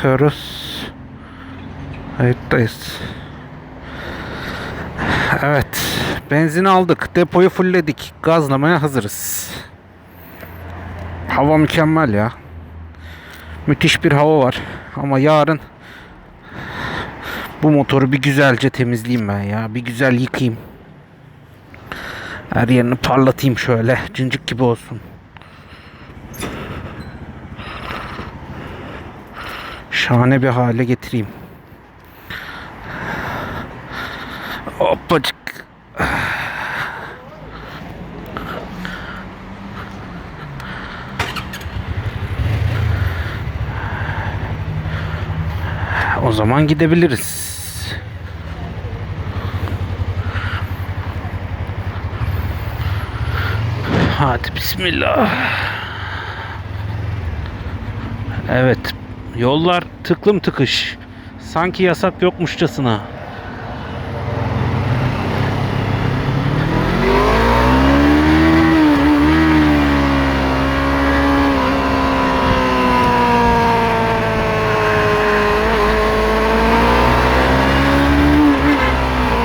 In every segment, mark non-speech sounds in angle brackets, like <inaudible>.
Bakıyoruz. Kayıttayız. Evet. Benzin aldık. Depoyu fullledik. Gazlamaya hazırız. Hava mükemmel ya. Müthiş bir hava var. Ama yarın bu motoru bir güzelce temizleyeyim ben ya. Bir güzel yıkayayım. Her yerini parlatayım şöyle. Cincik gibi olsun. Şahane bir hale getireyim. Hoppacık. O zaman gidebiliriz. Hadi bismillah. Evet. Yollar tıklım tıkış. Sanki yasak yokmuşçasına.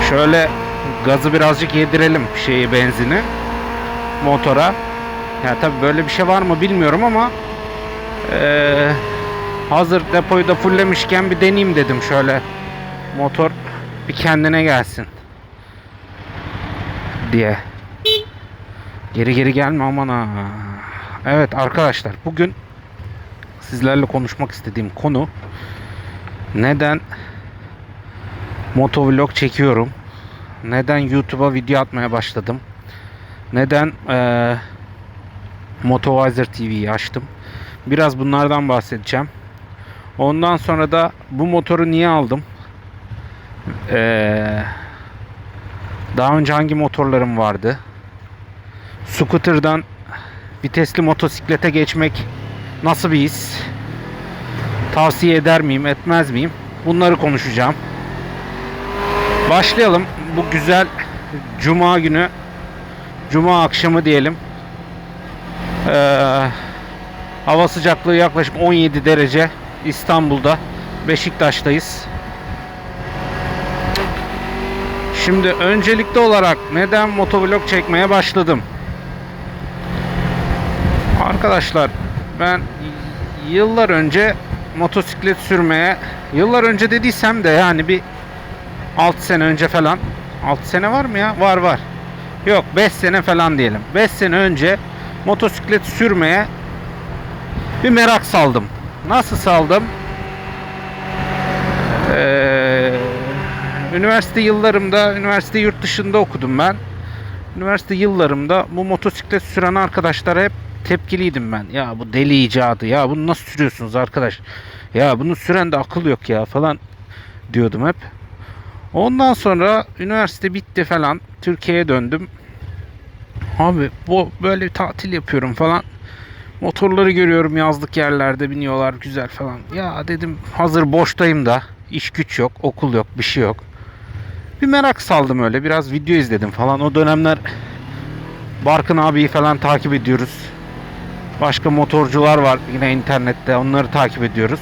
Şöyle gazı birazcık yedirelim şeyi benzini motora. Ya tabi böyle bir şey var mı bilmiyorum ama eee, hazır depoyu da fulllemişken bir deneyeyim dedim şöyle. Motor bir kendine gelsin diye. Geri geri gelme aman ha. Evet arkadaşlar bugün sizlerle konuşmak istediğim konu neden motovlog çekiyorum? Neden YouTube'a video atmaya başladım? Neden eee Motovizer TV'yi açtım? Biraz bunlardan bahsedeceğim. Ondan sonra da bu motoru niye aldım? Eee, daha önce hangi motorlarım vardı? Scooter'dan vitesli motosiklete geçmek nasıl bir his? Tavsiye eder miyim, etmez miyim? Bunları konuşacağım. Başlayalım. Bu güzel Cuma günü Cuma akşamı diyelim. Ee, hava sıcaklığı yaklaşık 17 derece İstanbul'da. Beşiktaş'tayız. Şimdi öncelikli olarak neden motovlog çekmeye başladım? Arkadaşlar ben yıllar önce motosiklet sürmeye yıllar önce dediysem de yani bir 6 sene önce falan 6 sene var mı ya? Var var. Yok 5 sene falan diyelim. 5 sene önce motosiklet sürmeye bir merak saldım. Nasıl saldım? Ee, üniversite yıllarımda, üniversite yurt dışında okudum ben. Üniversite yıllarımda bu motosiklet süren arkadaşlara hep tepkiliydim ben. Ya bu deli icadı ya bunu nasıl sürüyorsunuz arkadaş? Ya bunu süren de akıl yok ya falan diyordum hep. Ondan sonra üniversite bitti falan. Türkiye'ye döndüm. Abi bu böyle bir tatil yapıyorum falan. Motorları görüyorum yazlık yerlerde biniyorlar güzel falan. Ya dedim hazır boştayım da iş güç yok, okul yok, bir şey yok. Bir merak saldım öyle. Biraz video izledim falan. O dönemler Barkın abiyi falan takip ediyoruz. Başka motorcular var yine internette. Onları takip ediyoruz.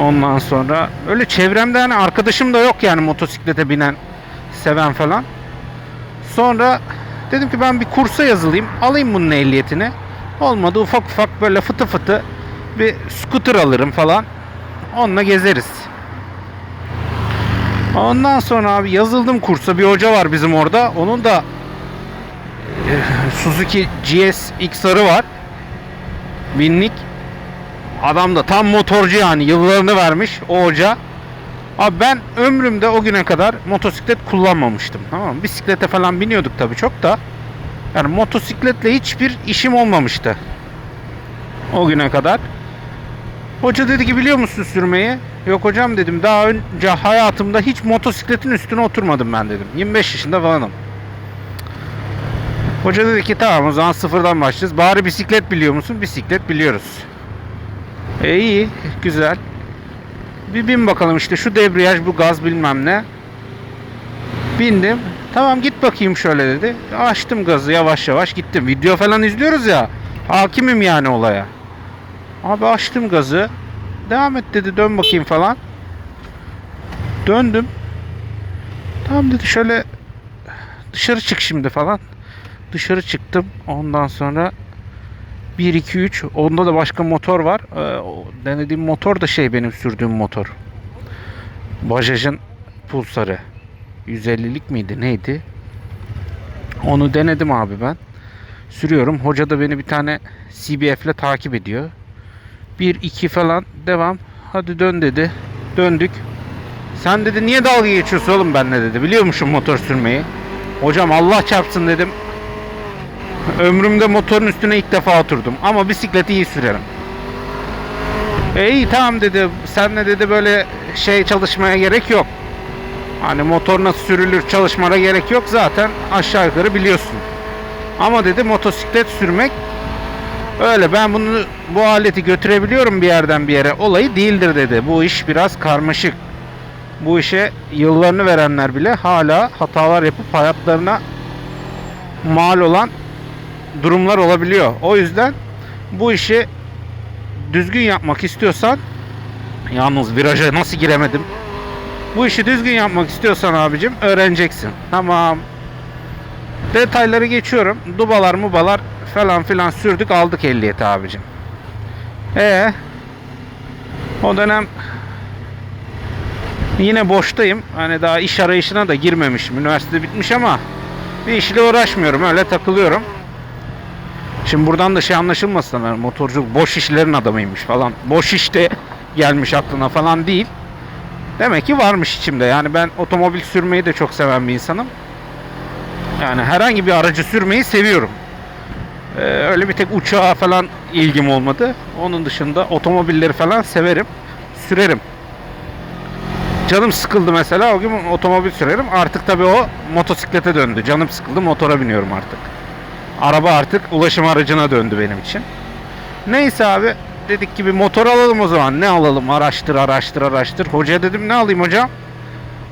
Ondan sonra öyle çevremde hani arkadaşım da yok yani motosiklete binen, seven falan. Sonra dedim ki ben bir kursa yazılayım. Alayım bunun ehliyetini. Olmadı ufak ufak böyle fıtı fıtı bir scooter alırım falan. Onunla gezeriz. Ondan sonra abi yazıldım kursa. Bir hoca var bizim orada. Onun da e, Suzuki GS XR'ı var. Binlik. Adam da tam motorcu yani yıllarını vermiş o hoca. Abi ben ömrümde o güne kadar motosiklet kullanmamıştım. Tamam mı? Bisiklete falan biniyorduk tabii çok da. Yani motosikletle hiçbir işim olmamıştı. O güne kadar. Hoca dedi ki biliyor musun sürmeyi? Yok hocam dedim daha önce hayatımda hiç motosikletin üstüne oturmadım ben dedim. 25 yaşında falanım. Hoca dedi ki tamam o zaman sıfırdan başlayacağız. Bari bisiklet biliyor musun? Bisiklet biliyoruz. E iyi, güzel. Bir bin bakalım işte şu debriyaj, bu gaz bilmem ne. Bindim. Tamam git bakayım şöyle dedi. Açtım gazı yavaş yavaş gittim. Video falan izliyoruz ya. Hakimim yani olaya. Abi açtım gazı. devam et dedi dön bakayım falan. Döndüm. Tamam dedi şöyle dışarı çık şimdi falan. Dışarı çıktım. Ondan sonra 1 2 3 onda da başka motor var. Ee, denediğim motor da şey benim sürdüğüm motor. Bajaj'ın Pulsar'ı. 150'lik miydi neydi? Onu denedim abi ben. Sürüyorum. Hoca da beni bir tane CBF ile takip ediyor. 1 2 falan devam. Hadi dön dedi. Döndük. Sen dedi niye dalga geçiyorsun oğlum benimle dedi. Biliyormuşum motor sürmeyi. Hocam Allah çarpsın dedim. Ömrümde motorun üstüne ilk defa oturdum. Ama bisikleti iyi sürerim. E iyi tamam dedi. Senle dedi böyle şey çalışmaya gerek yok. Hani motor nasıl sürülür çalışmana gerek yok. Zaten aşağı yukarı biliyorsun. Ama dedi motosiklet sürmek öyle ben bunu bu aleti götürebiliyorum bir yerden bir yere olayı değildir dedi. Bu iş biraz karmaşık. Bu işe yıllarını verenler bile hala hatalar yapıp hayatlarına mal olan durumlar olabiliyor. O yüzden bu işi düzgün yapmak istiyorsan yalnız viraja nasıl giremedim? Bu işi düzgün yapmak istiyorsan abicim öğreneceksin. Tamam. Detayları geçiyorum. Dubalar mubalar falan filan sürdük aldık ehliyeti abicim. E o dönem yine boştayım. Hani daha iş arayışına da girmemişim. Üniversite bitmiş ama bir işle uğraşmıyorum. Öyle takılıyorum. Şimdi buradan da şey anlaşılmasın. Yani motorculuk boş işlerin adamıymış falan. Boş işte gelmiş aklına falan değil. Demek ki varmış içimde. Yani ben otomobil sürmeyi de çok seven bir insanım. Yani herhangi bir aracı sürmeyi seviyorum. Ee, öyle bir tek uçağa falan ilgim olmadı. Onun dışında otomobilleri falan severim. Sürerim. Canım sıkıldı mesela o gün otomobil sürerim. Artık tabii o motosiklete döndü. Canım sıkıldı motora biniyorum artık. Araba artık ulaşım aracına döndü benim için. Neyse abi dedik ki bir motor alalım o zaman. Ne alalım? Araştır araştır araştır. Hoca dedim ne alayım hocam?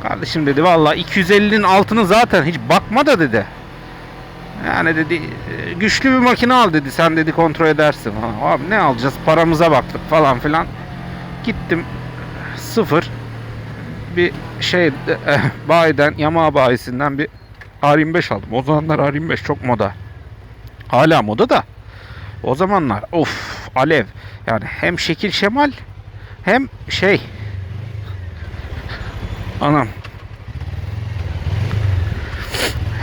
Kardeşim dedi valla 250'nin altını zaten hiç bakma da dedi. Yani dedi "e, güçlü bir makine al dedi. Sen dedi kontrol edersin. Ha, Abi ne alacağız? Paramıza baktık falan filan. Gittim sıfır bir şey eh, bayiden Yamaha bayisinden bir R25 aldım. O zamanlar R25 çok moda. Hala moda da. O zamanlar of alev. Yani hem şekil şemal hem şey anam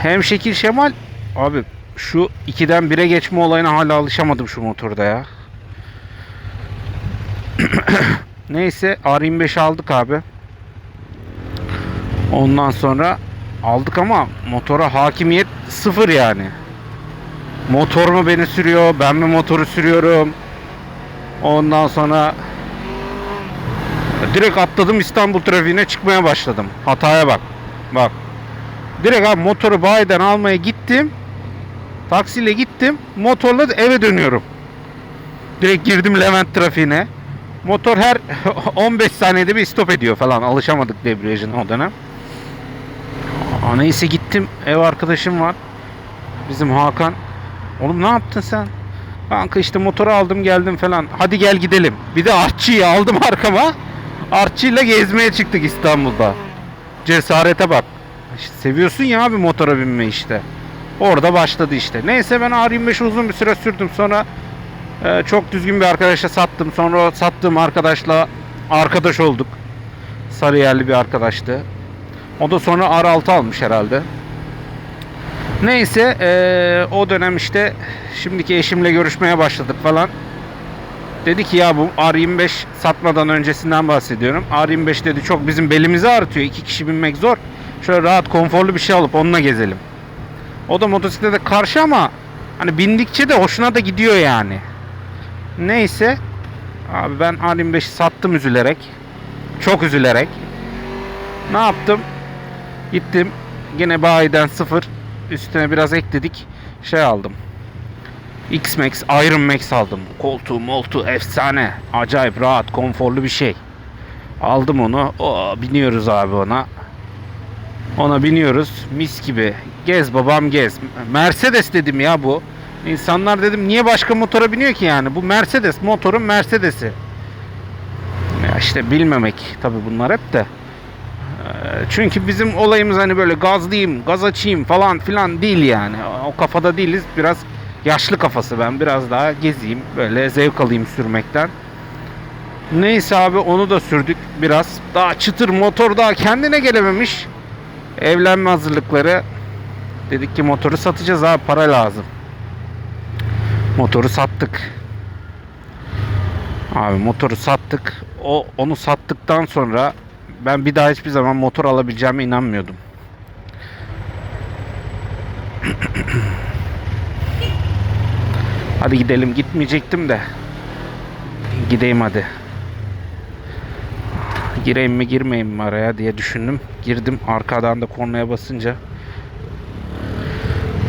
hem şekil şemal abi şu 2'den 1'e geçme olayına hala alışamadım şu motorda ya. <clears throat> Neyse R25 aldık abi. Ondan sonra aldık ama motora hakimiyet sıfır yani. Motor mu beni sürüyor, ben mi motoru sürüyorum? Ondan sonra direkt atladım İstanbul trafiğine çıkmaya başladım. Hataya bak. Bak. Direkt abi motoru bayiden almaya gittim. Taksiyle gittim. Motorla eve dönüyorum. Direkt girdim Levent trafiğine. Motor her <laughs> 15 saniyede bir stop ediyor falan. Alışamadık debriyajına o dönem. Neyse gittim. Ev arkadaşım var. Bizim Hakan. Oğlum ne yaptın sen? Kanka işte motoru aldım geldim falan. Hadi gel gidelim. Bir de artçıyı aldım <laughs> arkama. Artçıyla gezmeye çıktık İstanbul'da. Cesarete bak. İşte seviyorsun ya abi motora binme işte. Orada başladı işte. Neyse ben R25 uzun bir süre sürdüm. Sonra e, çok düzgün bir arkadaşa sattım. Sonra sattığım arkadaşla arkadaş olduk. Sarıyerli bir arkadaştı. O da sonra R6 almış herhalde. Neyse eee, o dönem işte şimdiki eşimle görüşmeye başladık falan. Dedi ki ya bu R25 satmadan öncesinden bahsediyorum. R25 dedi çok bizim belimizi ağrıtıyor. İki kişi binmek zor. Şöyle rahat konforlu bir şey alıp onunla gezelim. O da motosiklete karşı ama hani bindikçe de hoşuna da gidiyor yani. Neyse abi ben R25'i sattım üzülerek. Çok üzülerek. Ne yaptım? Gittim yine bayiden sıfır üstüne biraz ekledik. Şey aldım. X-Max, Iron Max aldım. Koltuğu, moltuğu efsane. Acayip rahat, konforlu bir şey. Aldım onu. O biniyoruz abi ona. Ona biniyoruz. Mis gibi. Gez babam gez. Mercedes dedim ya bu. İnsanlar dedim niye başka motora biniyor ki yani? Bu Mercedes motorun Mercedes'i. işte bilmemek tabi bunlar hep de. Çünkü bizim olayımız hani böyle gazlayayım, gaz açayım falan filan değil yani. O kafada değiliz. Biraz yaşlı kafası ben. Biraz daha gezeyim, böyle zevk alayım sürmekten. Neyse abi onu da sürdük biraz. Daha çıtır motor daha kendine gelememiş. Evlenme hazırlıkları. Dedik ki motoru satacağız abi para lazım. Motoru sattık. Abi motoru sattık. O onu sattıktan sonra ben bir daha hiçbir zaman motor alabileceğime inanmıyordum. Hadi gidelim gitmeyecektim de. Gideyim hadi. Gireyim mi girmeyeyim mi araya diye düşündüm. Girdim arkadan da kornaya basınca.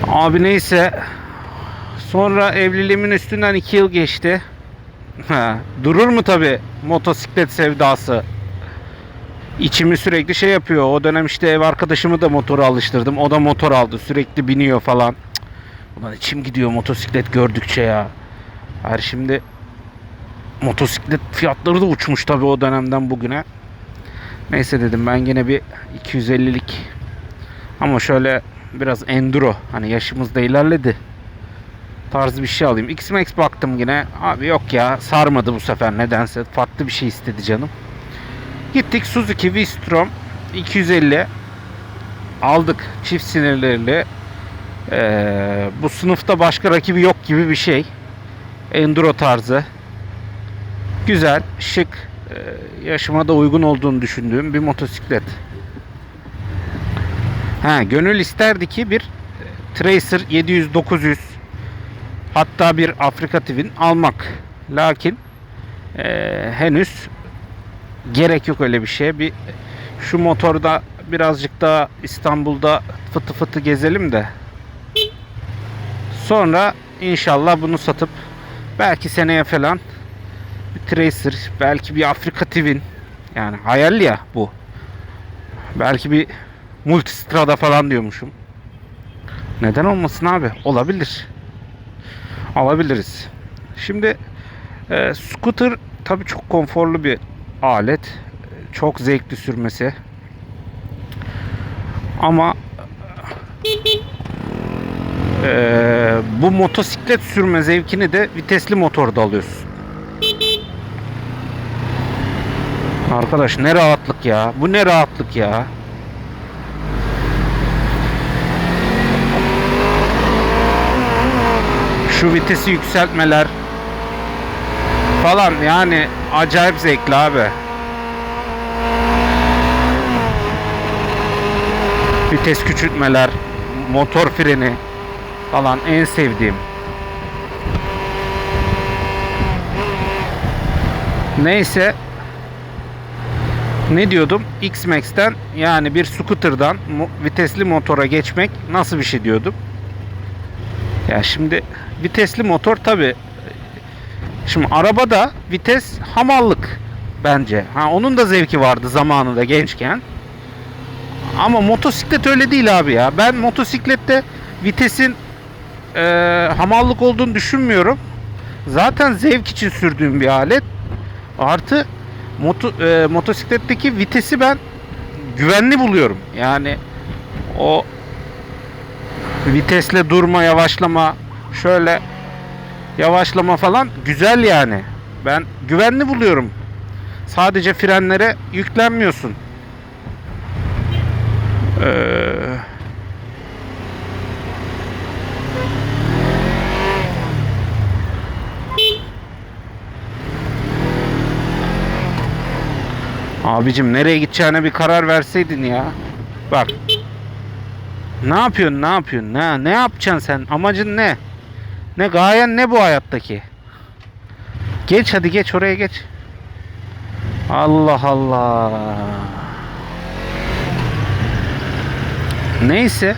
Abi neyse. Sonra evliliğimin üstünden iki yıl geçti. Durur mu tabi motosiklet sevdası? İçimi sürekli şey yapıyor. O dönem işte ev arkadaşımı da motora alıştırdım. O da motor aldı. Sürekli biniyor falan. Ulan içim gidiyor motosiklet gördükçe ya. Her şimdi motosiklet fiyatları da uçmuş tabi o dönemden bugüne. Neyse dedim ben yine bir 250'lik ama şöyle biraz enduro hani yaşımız da ilerledi tarzı bir şey alayım. X-Max baktım yine. Abi yok ya sarmadı bu sefer nedense. Farklı bir şey istedi canım. Gittik Suzuki V-Strom 250 aldık çift sinirlerli. Ee, bu sınıfta başka rakibi yok gibi bir şey. Enduro tarzı. Güzel, şık, e, yaşıma da uygun olduğunu düşündüğüm bir motosiklet. Ha, gönül isterdi ki bir e, Tracer 700-900 hatta bir Afrika Twin almak. Lakin e, henüz gerek yok öyle bir şeye. Bir şu motorda birazcık daha İstanbul'da fıtı fıtı gezelim de sonra inşallah bunu satıp belki seneye falan bir Tracer, belki bir Afrika Twin. Yani hayal ya bu. Belki bir Multistrada falan diyormuşum. Neden olmasın abi? Olabilir. Alabiliriz. Şimdi e, scooter tabii çok konforlu bir alet. Çok zevkli sürmesi. Ama e, bu motosiklet sürme zevkini de vitesli motorda alıyorsun. Arkadaş ne rahatlık ya. Bu ne rahatlık ya. Şu vitesi yükseltmeler falan yani acayip zevkli abi. Vites küçültmeler, motor freni falan en sevdiğim. Neyse ne diyordum? X-Max'ten yani bir scooter'dan vitesli motora geçmek nasıl bir şey diyordum. Ya şimdi vitesli motor tabi. Şimdi arabada vites hamallık bence. Ha onun da zevki vardı zamanında gençken. Ama motosiklet öyle değil abi ya. Ben motosiklette vitesin e, hamallık olduğunu düşünmüyorum. Zaten zevk için sürdüğüm bir alet. Artı moto, e, motosikletteki vitesi ben güvenli buluyorum. Yani o vitesle durma, yavaşlama, şöyle yavaşlama falan güzel yani. Ben güvenli buluyorum. Sadece frenlere yüklenmiyorsun. Ee, Abicim nereye gideceğine bir karar verseydin ya. Bak. Ne yapıyorsun? Ne yapıyorsun? Ne ne yapacaksın sen? Amacın ne? Ne gayen ne bu hayattaki? Geç hadi geç oraya geç. Allah Allah. Neyse.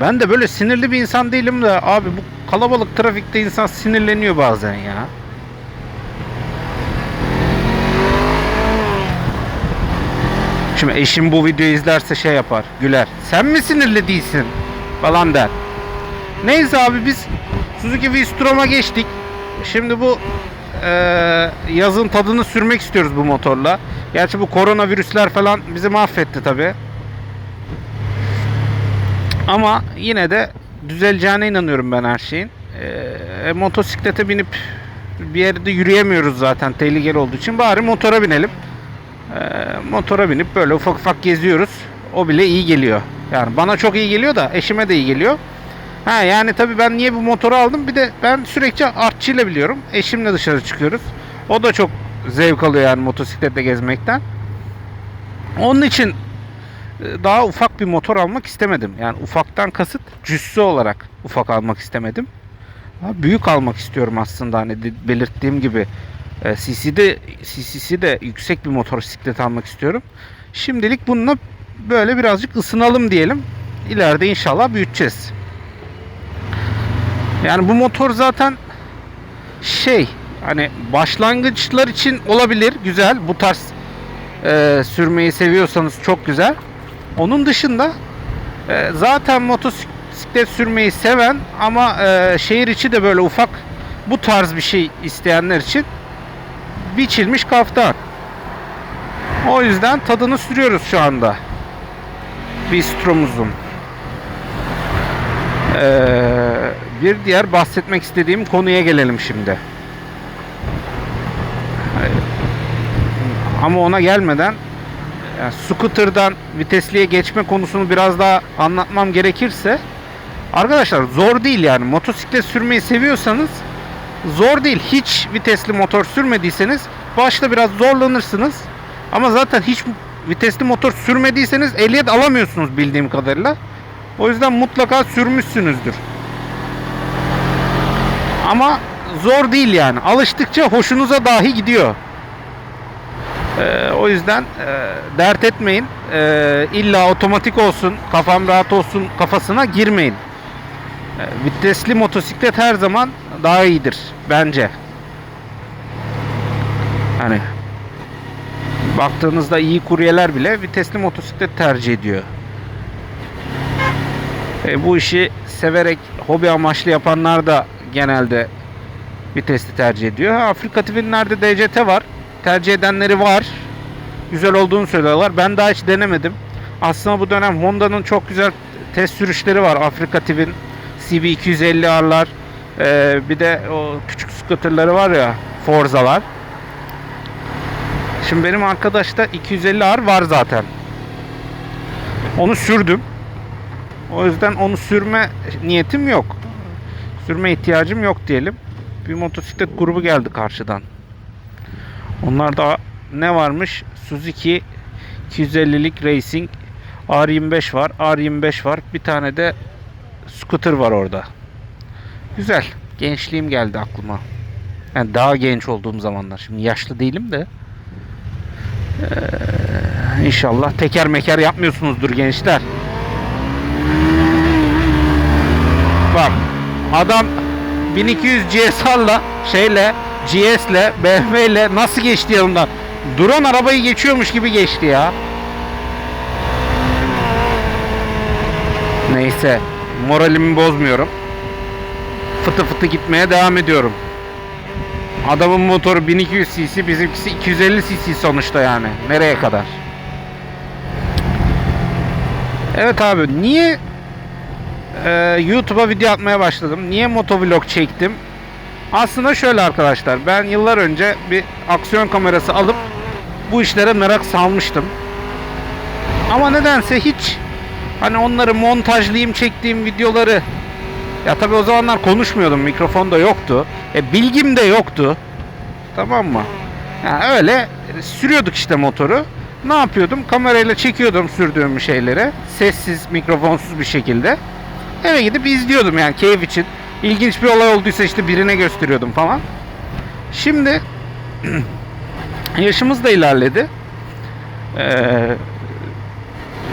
Ben de böyle sinirli bir insan değilim de abi bu kalabalık trafikte insan sinirleniyor bazen ya. Şimdi eşim bu videoyu izlerse şey yapar, güler. Sen mi sinirli değilsin? Falan der. Neyse abi biz Suzuki V-Strom'a geçtik. Şimdi bu e, yazın tadını sürmek istiyoruz bu motorla. Gerçi bu koronavirüsler falan bizi mahvetti tabi. Ama yine de düzeleceğine inanıyorum ben her şeyin. E, motosiklete binip bir yerde yürüyemiyoruz zaten tehlikeli olduğu için. Bari motora binelim. E, motora binip böyle ufak ufak geziyoruz. O bile iyi geliyor. Yani bana çok iyi geliyor da eşime de iyi geliyor. Ha yani tabii ben niye bu motoru aldım? Bir de ben sürekli artçıyla biliyorum. Eşimle dışarı çıkıyoruz. O da çok zevk alıyor yani motosikletle gezmekten. Onun için e, daha ufak bir motor almak istemedim. Yani ufaktan kasıt cüssü olarak ufak almak istemedim. Büyük almak istiyorum aslında hani belirttiğim gibi. E, CC'de CC'si de yüksek bir motosiklet almak istiyorum. Şimdilik bununla böyle birazcık ısınalım diyelim. İleride inşallah büyüteceğiz. Yani bu motor zaten şey hani başlangıçlar için olabilir güzel bu tarz e, sürmeyi seviyorsanız çok güzel. Onun dışında e, zaten motosiklet sürmeyi seven ama e, şehir içi de böyle ufak bu tarz bir şey isteyenler için biçilmiş kaftan. O yüzden tadını sürüyoruz şu anda. Bistromuzun. Ee, bir diğer bahsetmek istediğim konuya gelelim şimdi. Ama ona gelmeden yani scooter'dan vitesliye geçme konusunu biraz daha anlatmam gerekirse arkadaşlar zor değil yani motosiklet sürmeyi seviyorsanız zor değil. Hiç vitesli motor sürmediyseniz başta biraz zorlanırsınız. Ama zaten hiç vitesli motor sürmediyseniz ehliyet alamıyorsunuz bildiğim kadarıyla. O yüzden mutlaka sürmüşsünüzdür. Ama zor değil yani. Alıştıkça hoşunuza dahi gidiyor. Ee, o yüzden e, dert etmeyin. Ee, illa otomatik olsun, kafam rahat olsun kafasına girmeyin. Ee, vitesli motosiklet her zaman daha iyidir bence. Hani baktığınızda iyi kuryeler bile vitesli motosiklet tercih ediyor. E, bu işi severek hobi amaçlı yapanlar da genelde vitesli tercih ediyor. Afrika TV'lerde DCT var. Tercih edenleri var. Güzel olduğunu söylüyorlar. Ben daha hiç denemedim. Aslında bu dönem Honda'nın çok güzel test sürüşleri var. Afrika TV'nin CB250R'lar. Ee, bir de o küçük scooterları var ya Forza'lar. Şimdi benim arkadaşta 250R var zaten. Onu sürdüm. O yüzden onu sürme niyetim yok. Sürme ihtiyacım yok diyelim. Bir motosiklet grubu geldi karşıdan. Onlarda ne varmış? Suzuki 250'lik Racing R25 var. R25 var. Bir tane de scooter var orada. Güzel. Gençliğim geldi aklıma. Yani daha genç olduğum zamanlar. Şimdi yaşlı değilim de. Ee, inşallah teker meker yapmıyorsunuzdur gençler. Bak adam 1200 GSR'la şeyle GS'le BMW'le nasıl geçti yanımdan? Duran arabayı geçiyormuş gibi geçti ya. Neyse moralimi bozmuyorum. Fıtı fıtı gitmeye devam ediyorum. Adamın motoru 1200 cc bizimkisi 250 cc sonuçta yani. Nereye kadar? Evet abi niye e, YouTube'a video atmaya başladım? Niye motovlog çektim? Aslında şöyle arkadaşlar ben yıllar önce bir aksiyon kamerası alıp bu işlere merak salmıştım. Ama nedense hiç hani onları montajlayayım çektiğim videoları ya tabi o zamanlar konuşmuyordum mikrofon da yoktu. E, bilgim de yoktu. Tamam mı? Yani öyle sürüyorduk işte motoru. Ne yapıyordum? Kamerayla çekiyordum sürdüğüm şeyleri. Sessiz, mikrofonsuz bir şekilde. Eve gidip izliyordum yani keyif için. İlginç bir olay olduysa işte birine gösteriyordum falan. Şimdi <clears throat> yaşımız da ilerledi. Ee,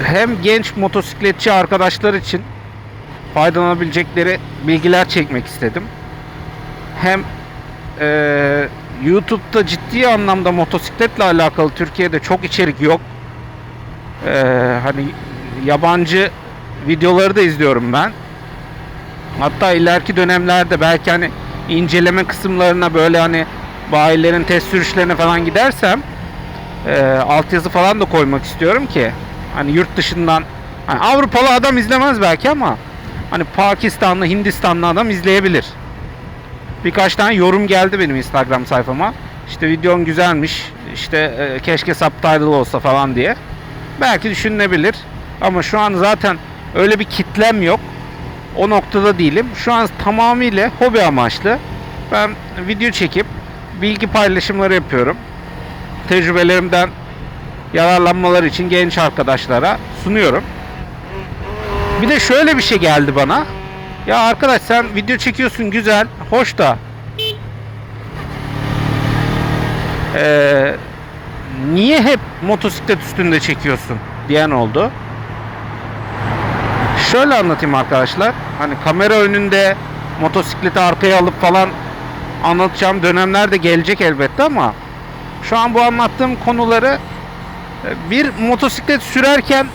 hem genç motosikletçi arkadaşlar için faydalanabilecekleri bilgiler çekmek istedim. Hem e, YouTube'da ciddi anlamda motosikletle alakalı Türkiye'de çok içerik yok. E, hani yabancı videoları da izliyorum ben. Hatta ileriki dönemlerde belki hani inceleme kısımlarına böyle hani bayilerin test sürüşlerine falan gidersem e, altyazı falan da koymak istiyorum ki hani yurt dışından hani Avrupalı adam izlemez belki ama hani Pakistanlı, Hindistanlı adam izleyebilir. Birkaç tane yorum geldi benim Instagram sayfama. İşte videon güzelmiş. işte e, keşke subtitle olsa falan diye. Belki düşünülebilir. Ama şu an zaten öyle bir kitlem yok. O noktada değilim. Şu an tamamıyla hobi amaçlı. Ben video çekip bilgi paylaşımları yapıyorum. Tecrübelerimden yararlanmaları için genç arkadaşlara sunuyorum. Bir de şöyle bir şey geldi bana. Ya arkadaş sen video çekiyorsun güzel, hoş da Ee, niye hep motosiklet üstünde çekiyorsun diyen oldu. Şöyle anlatayım arkadaşlar. Hani kamera önünde motosikleti arkaya alıp falan anlatacağım dönemler de gelecek elbette ama şu an bu anlattığım konuları e, bir motosiklet sürerken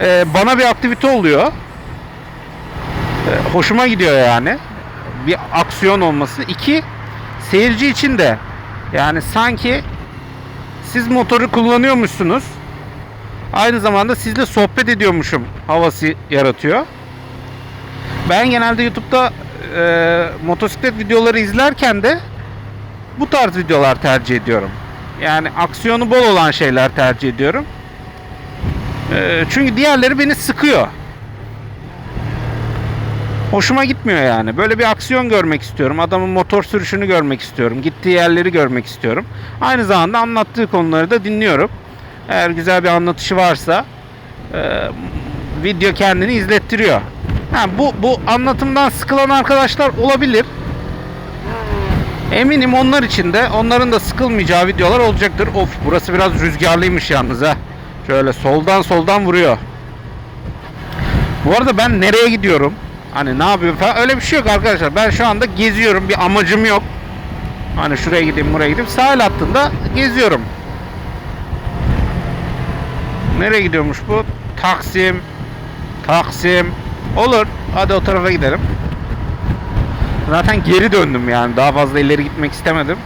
e, bana bir aktivite oluyor. E, hoşuma gidiyor yani. Bir aksiyon olması. İki, seyirci için de yani sanki siz motoru kullanıyormuşsunuz. Aynı zamanda sizle sohbet ediyormuşum havası yaratıyor. Ben genelde YouTube'da e, motosiklet videoları izlerken de bu tarz videolar tercih ediyorum. Yani aksiyonu bol olan şeyler tercih ediyorum. E, çünkü diğerleri beni sıkıyor. Hoşuma gitmiyor yani. Böyle bir aksiyon görmek istiyorum. Adamın motor sürüşünü görmek istiyorum. Gittiği yerleri görmek istiyorum. Aynı zamanda anlattığı konuları da dinliyorum. Eğer güzel bir anlatışı varsa e, video kendini izlettiriyor. Ha, bu, bu anlatımdan sıkılan arkadaşlar olabilir. Eminim onlar için de onların da sıkılmayacağı videolar olacaktır. Of burası biraz rüzgarlıymış yalnız ha. Şöyle soldan soldan vuruyor. Bu arada ben nereye gidiyorum? Hani ne yapıyorum falan öyle bir şey yok arkadaşlar. Ben şu anda geziyorum. Bir amacım yok. Hani şuraya gideyim buraya gideyim. Sahil hattında geziyorum. Nereye gidiyormuş bu? Taksim. Taksim. Olur. Hadi o tarafa gidelim. Zaten geri döndüm yani. Daha fazla ileri gitmek istemedim.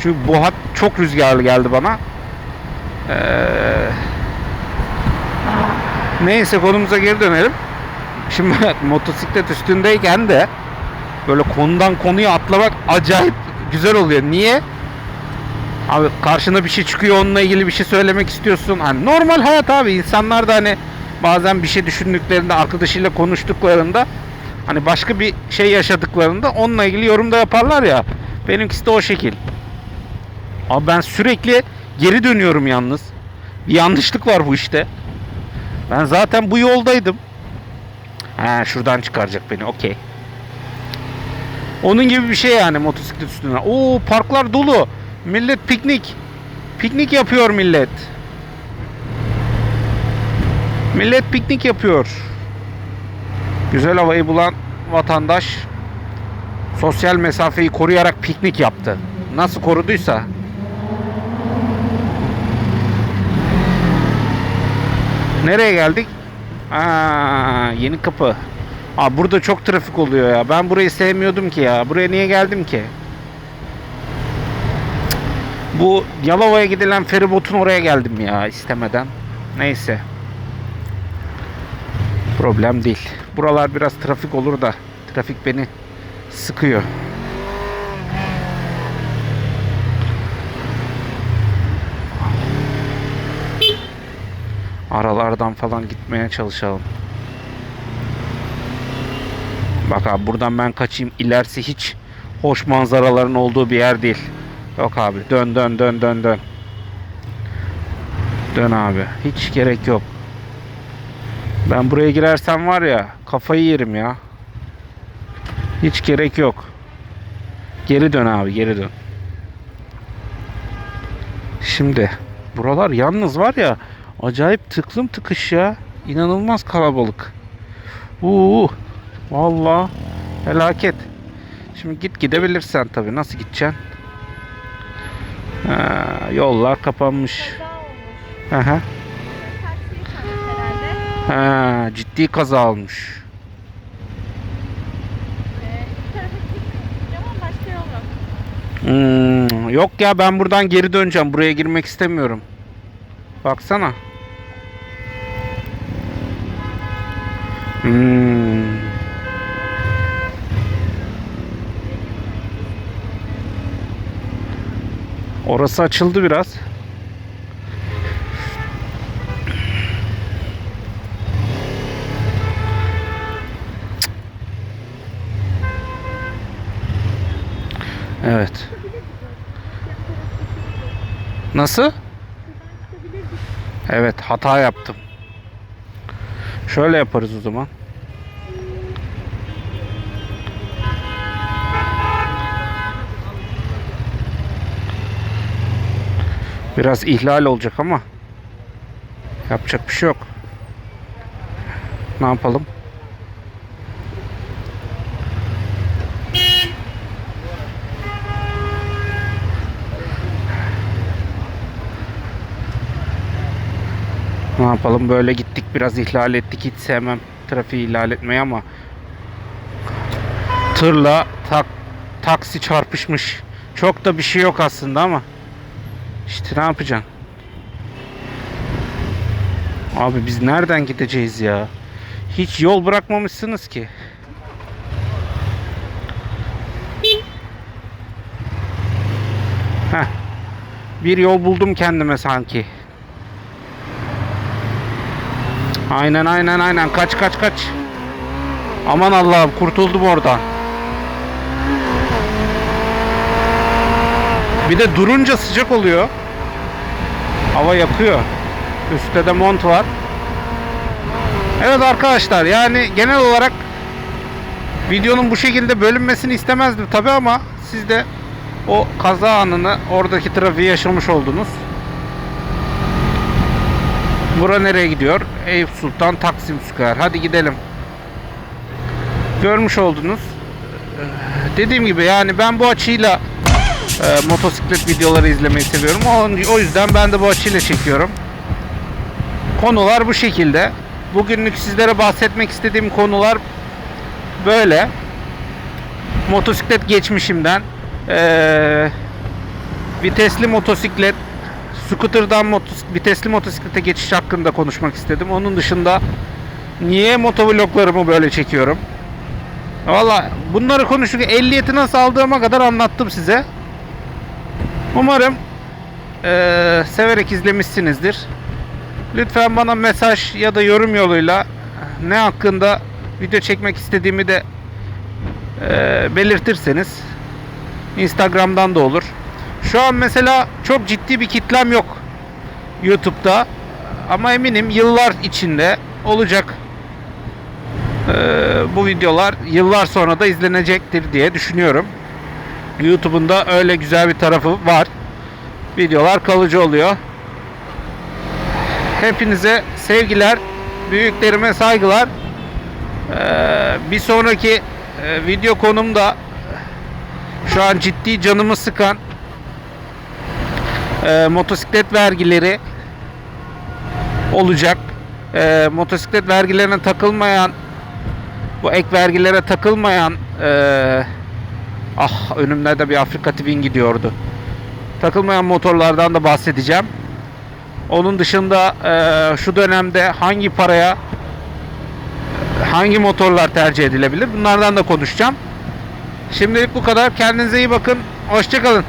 Çünkü bu hat çok rüzgarlı geldi bana. Ee, neyse konumuza geri dönelim. Şimdi <laughs> motosiklet üstündeyken de böyle konudan konuya atlamak acayip güzel oluyor. Niye? Abi karşına bir şey çıkıyor onunla ilgili bir şey söylemek istiyorsun. Hani normal hayat abi insanlar da hani bazen bir şey düşündüklerinde arkadaşıyla konuştuklarında hani başka bir şey yaşadıklarında onunla ilgili yorum da yaparlar ya. Benimkisi de o şekil. Abi ben sürekli geri dönüyorum yalnız. Bir yanlışlık var bu işte. Ben zaten bu yoldaydım. Ha şuradan çıkaracak beni. Okey. Onun gibi bir şey yani motosiklet üstüne. Oo parklar dolu. Millet piknik. Piknik yapıyor millet. Millet piknik yapıyor. Güzel havayı bulan vatandaş sosyal mesafeyi koruyarak piknik yaptı. Nasıl koruduysa. Nereye geldik? Aa, yeni kapı. Aa, burada çok trafik oluyor ya. Ben burayı sevmiyordum ki ya. Buraya niye geldim ki? Bu Yalova'ya gidilen feribotun oraya geldim ya istemeden. Neyse. Problem değil. Buralar biraz trafik olur da trafik beni sıkıyor. Aralardan falan gitmeye çalışalım. Bak abi buradan ben kaçayım. İlerisi hiç hoş manzaraların olduğu bir yer değil. Yok abi dön dön dön dön dön. Dön abi. Hiç gerek yok. Ben buraya girersem var ya kafayı yerim ya. Hiç gerek yok. Geri dön abi geri dön. Şimdi buralar yalnız var ya acayip tıklım tıkış ya. İnanılmaz kalabalık. Uuu Vallahi felaket. Şimdi git gidebilirsen tabii. Nasıl gideceksin? Ha, yollar kapanmış. Aha. Ha, ciddi kaza olmuş. Hmm, yok ya ben buradan geri döneceğim. Buraya girmek istemiyorum. Baksana. Hmm. Orası açıldı biraz. Evet. Nasıl? Evet hata yaptım. Şöyle yaparız o zaman. Biraz ihlal olacak ama yapacak bir şey yok. Ne yapalım? Ne yapalım böyle gittik biraz ihlal ettik hiç sevmem trafiği ihlal etmeyi ama tırla tak, taksi çarpışmış. Çok da bir şey yok aslında ama işte ne yapacaksın? Abi biz nereden gideceğiz ya? Hiç yol bırakmamışsınız ki. Heh. Bir yol buldum kendime sanki. Aynen aynen aynen kaç kaç kaç. Aman Allah'ım kurtuldum oradan. Bir de durunca sıcak oluyor. Hava yakıyor. Üstte de mont var. Evet arkadaşlar yani genel olarak videonun bu şekilde bölünmesini istemezdim tabi ama siz de o kaza anını oradaki trafiği yaşamış oldunuz. Bura nereye gidiyor? Eyüp Sultan Taksim Square. Hadi gidelim. Görmüş oldunuz. Dediğim gibi yani ben bu açıyla e, motosiklet videoları izlemeyi seviyorum. O, o yüzden ben de bu açıyla çekiyorum. Konular bu şekilde. Bugünlük sizlere bahsetmek istediğim konular böyle. Motosiklet geçmişimden eee, vitesli motosiklet scooter'dan motos vitesli motosiklete geçiş hakkında konuşmak istedim. Onun dışında niye motovloglarımı böyle çekiyorum? Valla bunları konuşurken ehliyeti nasıl aldığıma kadar anlattım size. Umarım eee, severek izlemişsinizdir. Lütfen bana mesaj ya da yorum yoluyla ne hakkında video çekmek istediğimi de eee, belirtirseniz Instagram'dan da olur. Şu an mesela çok ciddi bir kitlem yok YouTube'da ama eminim yıllar içinde olacak. Eee, bu videolar yıllar sonra da izlenecektir diye düşünüyorum. YouTube'un da öyle güzel bir tarafı var. Videolar kalıcı oluyor. Hepinize sevgiler, büyüklerime saygılar. Ee, bir sonraki e, video konumda şu an ciddi canımı sıkan e, motosiklet vergileri olacak. E, motosiklet vergilerine takılmayan bu ek vergilere takılmayan e, ah önümde de bir Afrika Twin gidiyordu. Takılmayan motorlardan da bahsedeceğim. Onun dışında eee, şu dönemde hangi paraya hangi motorlar tercih edilebilir? Bunlardan da konuşacağım. Şimdilik bu kadar. Kendinize iyi bakın. Hoşçakalın.